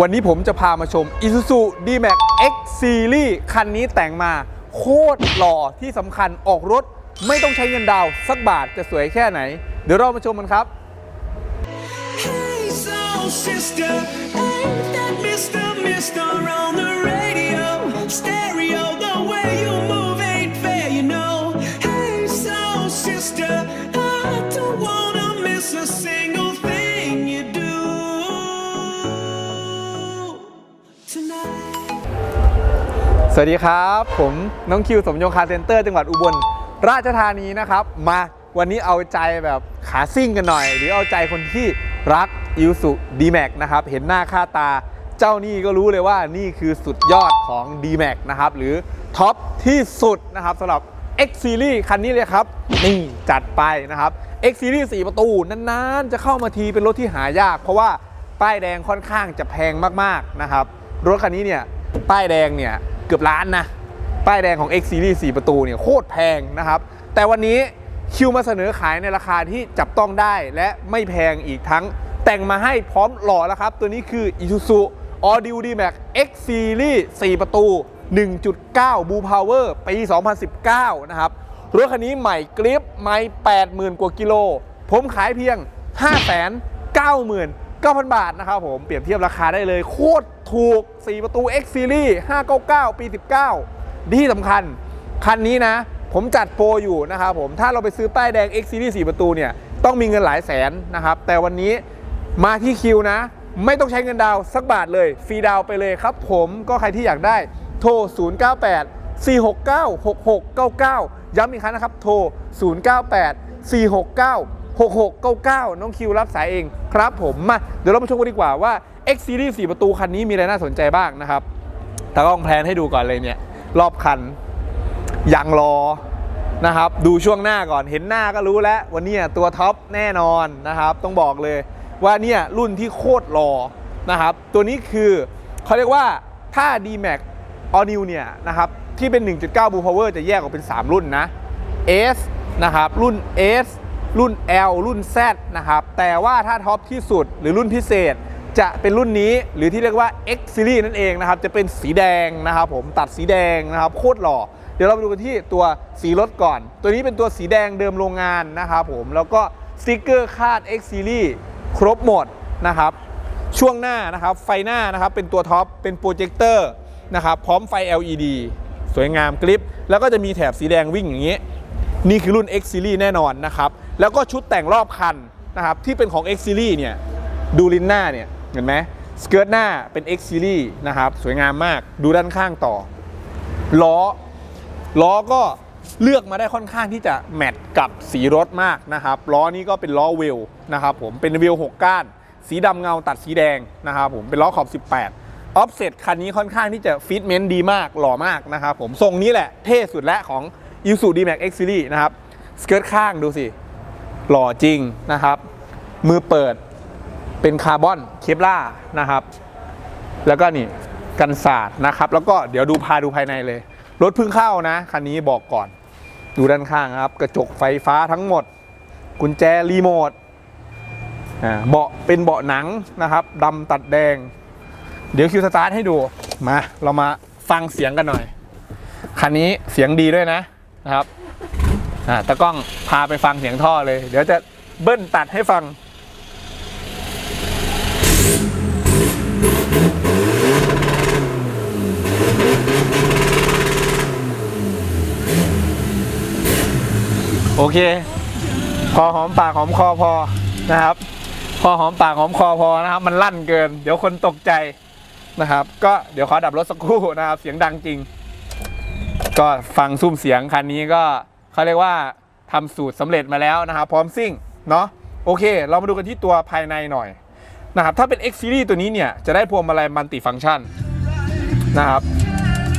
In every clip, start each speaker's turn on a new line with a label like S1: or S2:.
S1: วันนี้ผมจะพามาชม Isuzu D-Max X Series คันนี้แต่งมาโคตรหล่อที่สำคัญออกรถ ไม่ต้องใช้เงินดาวสักบาทจะสวยแค่ไหน เดี๋ยวเรามาชมกันครับ
S2: Hey, so sister,
S1: สวัสดีครับ ผมน้องคิวสมยงคาร์เซ็นเตอร์จังหวัดอุบลราชธานีนะครับ มาวันนี้เอาใจแบบขาซิ่งกันหน่อย หรือเอาใจคนที่รักอิ s u d m a x นะครับ เห็นหน้าค่าตาเจ้านี่ก็รู้เลยว่านี่คือสุดยอดของ d m a x นะครับ หรือท็อปที่สุดนะครับสำหรับ X Series คันนี้เลยครับ นี่จัดไปนะครับ X Series 4 ประตูนานๆ จะเข้ามาทีเป็นรถที่หายาก เพราะว่าป้ายแดงค่อนข้างจะแพงมากๆนะครับรถคันนี้เนี่ยป้ายแดงเนี่ย เกือบล้านนะ ป้ายแดงของ X Series 4 ประตูเนี่ยโคตรแพงนะครับ แต่วันนี้คิวมาเสนอขายในราคาที่จับต้องได้และไม่แพงอีกทั้งแต่งมาให้พร้อมหล่อแล้วครับ ตัวนี้คือ Isuzu All New D-Max X Series 4 ประตู 1.9 Blue Power ปี 2019 นะครับ รถคันนี้ใหม่กริปไม่ 80,000 กว่ากิโล ผมขายเพียง 590,000 9,000 บาทนะครับผม เปรียบเทียบราคาได้เลย โคตรถูก 4 ประตู X Series 599 ปี 19ที่สำคัญ คันนี้นะ ผมจัดโปรอยู่นะครับผม ถ้าเราไปซื้อป้ายแดง X Series 4 ประตูเนี่ย ต้องมีเงินหลายแสนนะครับ แต่วันนี้มาที่คิวนะ ไม่ต้องใช้เงินดาวสักบาทเลย ฟรีดาวไปเลยครับผมก็ใครที่อยากได้โทร 098 469 6699 ย้ำอีกครั้งนะครับ โทร 098 469 6699 น้องคิวรับสายเองครับผมมาเดี๋ยวเรามาชมกันดีกว่าว่า X Series 4 ประตูคันนี้มีอะไรน่าสนใจบ้างนะครับตากล้องแพลนให้ดูก่อนเลยเนี่ย รอบคันยางรอนะครับ ดูช่วงหน้าก่อนเห็นหน้าก็รู้แล้ววันนี้ตัวท็อปแน่นอนนะครับ ต้องบอกเลยว่าเนี่ยรุ่นที่โคตรรอนะครับ ตัวนี้คือเขาเรียกว่าถ้า D-Max All New เนี่ยนะครับที่เป็น 1.9 Blue Power จะแยกออกเป็น 3 รุ่นนะ S นะครับรุ่น S รุ่น L รุ่น Z นะครับ แต่ว่าถ้าท็อปที่สุดหรือรุ่นพิเศษ จะเป็นรุ่นนี้หรือที่เรียกว่า X Series นั่นเองนะครับ จะเป็นสีแดงนะครับผมตัดสีแดงนะครับโคตรหล่อเดี๋ยวเราไปดูกันที่ตัวสีรถก่อน ตัวนี้เป็นตัวสีแดงเดิมโรงงานนะครับผมแล้วก็สติกเกอร์คาด X Series ครบหมดนะครับ ช่วงหน้านะครับไฟหน้านะครับเป็นตัวท็อปเป็นโปรเจคเตอร์นะครับพร้อมไฟ LED สวยงามกริป แล้วก็จะมีแถบสีแดงวิ่งอย่างนี้ นี่คือรุ่น X Series แน่นอนนะครับ แล้วก็ชุดแต่งรอบคันนะครับที่เป็นของ X Series เนี่ยดูลิ้นหน้าเนี่ยเห็นไหมสเกิร์ตหน้าเป็น X Series นะครับสวยงามมากดูด้านข้างต่อ ล้อ ล้อก็เลือกมาได้ค่อนข้างที่จะแมทกับสีรถมากนะครับล้อนี้ก็เป็นล้อเวลนะครับผมเป็นเวล6ก้าน สีดำเงาตัดสีแดงนะครับผมเป็นล้อขอบ 18ออฟเซ็ตคันนี้ค่อนข้างที่จะฟิตเมนต์ดีมากหล่อมากนะครับผมทรงนี้แหละเท่สุดและของ i s u D-Max X Series นะครับสเกิร์ตข้างดูสิ หล่อจริงนะครับ มือเปิดเป็นคาร์บอนเคปล่านะครับ แล้วก็นี่กันศาสตร์นะครับ แล้วก็เดี๋ยวดูพาดูภายในเลย รถเพิ่งเข้านะคันนี้บอกก่อน ดูด้านข้างครับ กระจกไฟฟ้าทั้งหมด กุญแจรีโมทอ่าเบาะเป็นเบาะหนังนะครับดำตัดแดง เดี๋ยวคิวสตาร์ทให้ดูมา เรามาฟังเสียงกันหน่อย คันนี้เสียงดีด้วยนะนะครับ อ่าตะกล้องพาไปฟังเสียงท่อเลย เดี๋ยวจะเบิ้ลตัดให้ฟังโอเค พอหอมปากหอมคอพอนะครับ พอหอมปากหอมคอพอนะครับ มันลั่นเกิน เดี๋ยวคนตกใจนะครับ ก็เดี๋ยวขอดับรถสักครู่นะครับ เสียงดังจริง ก็ฟังซุ้มเสียงคันนี้ก็ เขาเรียกว่าทำสูตรสำเร็จมาแล้วนะครับพร้อมซิ่งเนาะโอเค เรามาดูกันที่ตัวภายในหน่อยนะครับถ้าเป็น X Series ตัวนี้เนี่ย จะได้พวงมาลัยมัลติฟังก์ชันนะครับ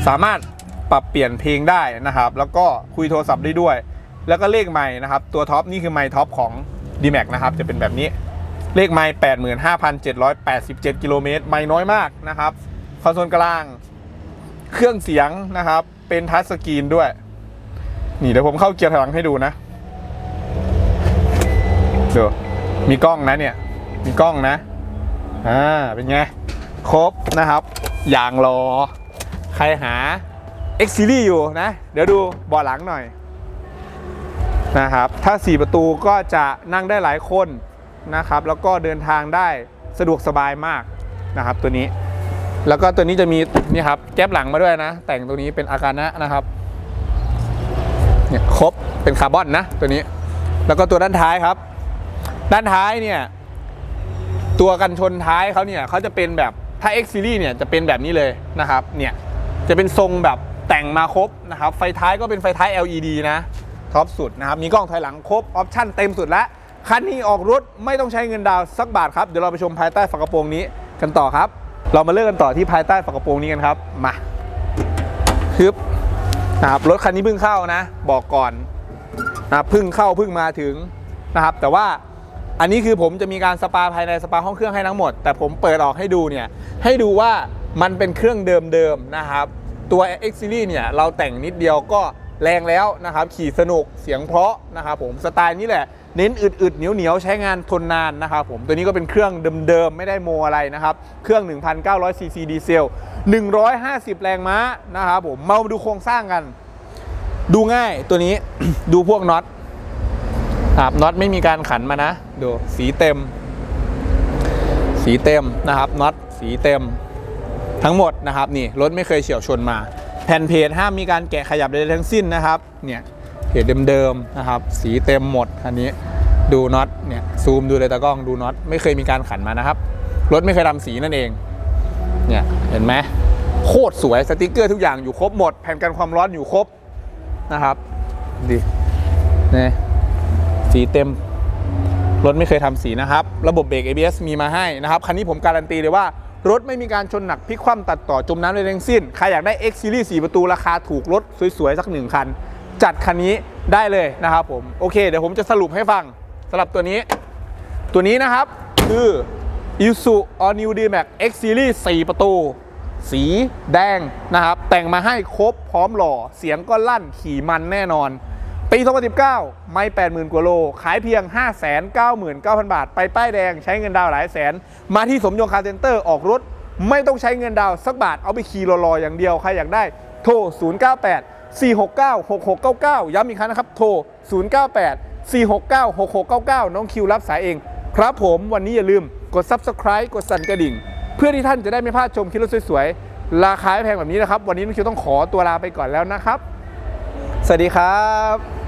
S1: สามารถปรับเปลี่ยนเพลงได้นะครับ แล้วก็คุยโทรศัพท์ได้ด้วย แล้วก็เลขไม้นะครับ ตัวท็อปนี่คือไม้ท็อปของ d m a x นะครับ จะเป็นแบบนี้เลขไม้85,787 กิโลเมตรไม้น้อยมากนะครับคอนโซลกลาง เครื่องเสียงนะครับ เป็นทัชสกรีนด้วย นี่เดี๋ยวผมเข้าเกียร์ถอยหลังให้ดูนะดูมีกล้องนะเนี่ย มีกล้องนะอ่าเป็นไง ครบนะครับอย่างรอ ใครหา X Series อยู่นะ เดี๋ยวดูเบาะหลังหน่อยนะครับถ้า 4 ประตูก็จะนั่งได้หลายคนนะครับ แล้วก็เดินทางได้สะดวกสบายมากนะครับตัวนี้ แล้วก็ตัวนี้จะมีนี่ครับแก๊ปหลังมาด้วยนะ แต่งตัวนี้เป็นอากานะนะครับ เนี่ยครบเป็นคาร์บอนนะตัวนี้ แล้วก็ตัวด้านท้ายครับ ด้านท้ายเนี่ยตัวกันชนท้ายเขาเนี่ยเขาจะเป็นแบบถ้า X Series เนี่ยจะเป็นแบบนี้เลยนะครับเนี่ยจะเป็นทรงแบบแต่งมาครบนะครับ ไฟท้ายก็เป็นไฟท้าย LED นะท็อปสุดนะครับ มีกล้องถอยหลังครบ ออปชั่นเต็มสุดแล้วคันนี้ออกรถไม่ต้องใช้เงินดาวสักบาทครับ เดี๋ยวเราไปชมภายใต้ฝากระโปรงนี้กันต่อครับ เรามาเลือกกันต่อที่ภายใต้ฝากระโปรงนี้กันครับ มาฮึบ นะครับรถคันนี้เพิ่งเข้านะ บอกก่อนนะเพิ่งเข้าเพิ่งมาถึงนะครับ แต่ว่าอันนี้คือผมจะมีการสปาภายในสปาห้องเครื่องให้ทั้งหมด แต่ผมเปิดออกให้ดูเนี่ยให้ดูว่ามันเป็นเครื่องเดิมๆนะครับ ตัว X Series เนี่ยเราแต่งนิดเดียวก็แรงแล้วนะครับ ขี่สนุกเสียงเพราะนะครับผมสไตล์นี้แหละเน้นอึดๆเหนียวๆใช้งานทนนานนะครับผมตัวนี้ก็เป็นเครื่องเดิมๆไม่ได้โมอะไรนะครับ เครื่อง 1,900ซีซีดีเซล 150 แรงม้านะครับผมมาดูโครงสร้างกัน ดูง่ายตัวนี้ ดูพวกน็อตครับน็อตไม่มีการขันมานะ ดูสีเต็ม สีเต็มนะครับน็อตสีเต็ม ทั้งหมดนะครับนี่รถไม่เคยเฉียวชนมา แผ่นเพจห้ามมีการแกะขยับใดๆทั้งสิ้นนะครับเนี่ยเพจเดิมๆนะครับ สีเต็มหมดคันนี้ดูน็อตเนี่ยซูมดูเลยตากล้องดูน็อตไม่เคยมีการขันมานะครับรถไม่เคยทำสีนั่นเองเนี่ย เห็นไหมโคตรสวยสติกเกอร์ทุกอย่างอยู่ครบหมด แผ่นกันความร้อนอยู่ครบนะครับดีเนี่สีเต็ม รถไม่เคยทำสีนะครับ ระบบเบรก ABS มีมาให้นะครับ คันนี้ผมการันตีเลยว่า รถไม่มีการชนหนักพลิกคว่ำตัดต่อจมน้ำใดทั้งสิ้น ใครอยากได้ X Series 4 ประตูราคาถูกรถสวยๆ สักหนึ่งคัน จัดคันนี้ได้เลยนะครับผม โอเค เดี๋ยวผมจะสรุปให้ฟังสำหรับตัวนี้ ตัวนี้นะครับคือ Isuzu All New D-Max X Series 4 ประตู สีแดงนะครับ แต่งมาให้ครบพร้อมหล่อ เสียงก็ลั่นขี่มันแน่นอน ปี 2019 ไม่ 80,000 กว่าโล ขายเพียง 599,000 บาท ไปป้ายแดงใช้เงินดาวหลายแสน มาที่สมยงคาร์เซ็นเตอร์ออกรถ ไม่ต้องใช้เงินดาวสักบาทเอาไปขี่รอๆอย่างเดียว ใครอยากได้โทร 098 469 6699 ย้ำอีกครั้งนะครับ โทร 098 469 6699 น้องคิวรับสายเอง ครับผมวันนี้อย่าลืมกด Subscribe กดสั่นกระดิ่ง เพื่อที่ท่านจะได้ไม่พลาดชมคลิปรถสวยๆ ราคาไม่แพงแบบนี้นะครับ วันนี้น้องคิวต้องขอตัวลาไปก่อนแล้วนะครับ สวัสดีครับ